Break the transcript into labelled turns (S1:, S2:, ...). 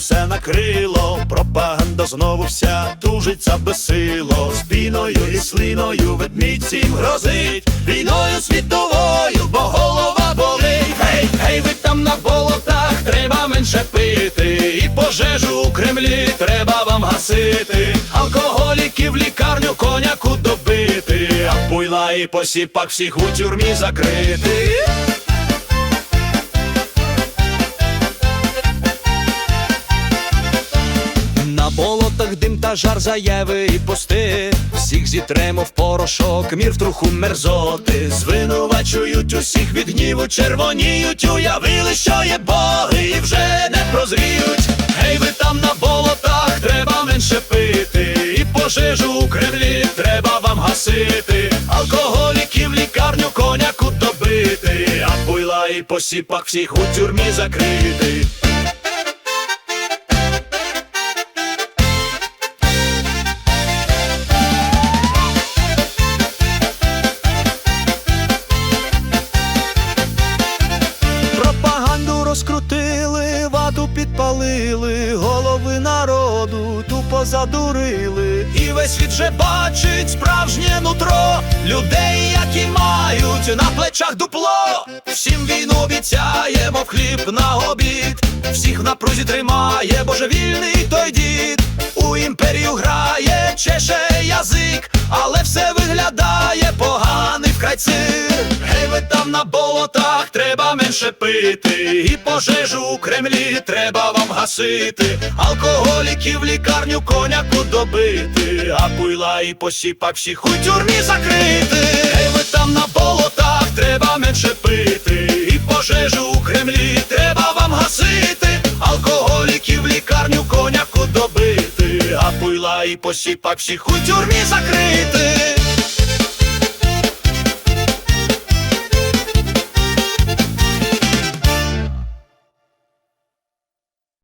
S1: все накрило, пропаганда знову вся тужить за безсило. Спіною і слиною ведмідь грозить, війною світовою, бо голова болить. Гей, гей, ви там на болотах, треба менше пити, і пожежу у Кремлі треба вам гасити. Алкоголіків лікарню коняку добити, а буйла і посіпак всіх у тюрмі закрити. Болотах дим та жар заяви і пости Всіх зітремо в порошок, мір в труху мерзоти. Звинувачують усіх від гніву, червоніють. Уявили, що є боги і вже не прозріють. Гей, ви там на болотах, треба менше пити. І пожежу у Кремлі треба вам гасити. Алкоголіків лікарню коняку добити. А буйла і посіпак всіх у тюрмі закрити вату підпалили, голови народу тупо задурили. І весь світ же бачить справжнє нутро людей, які мають на плечах дупло. Всім війну обіцяє, мов хліб на обід. Всіх в напрузі тримає божевільний той дід. У імперію грає, чеше язик, але все виглядає поганий вкрай цир. Гей, ви там на болотах, треба менше пити, і пожежу у Кремлі треба вам гасити. Алкоголіків лікарню коняку добити, а буйла і посіпак всіх у тюрмі закрити. Гей, ви там на болотах, треба менше пити, і пожежу у Кремлі треба вам гасити. Алкоголіків лікарню коняку добити, а буйла і посіпак всіх у тюрмі закрити.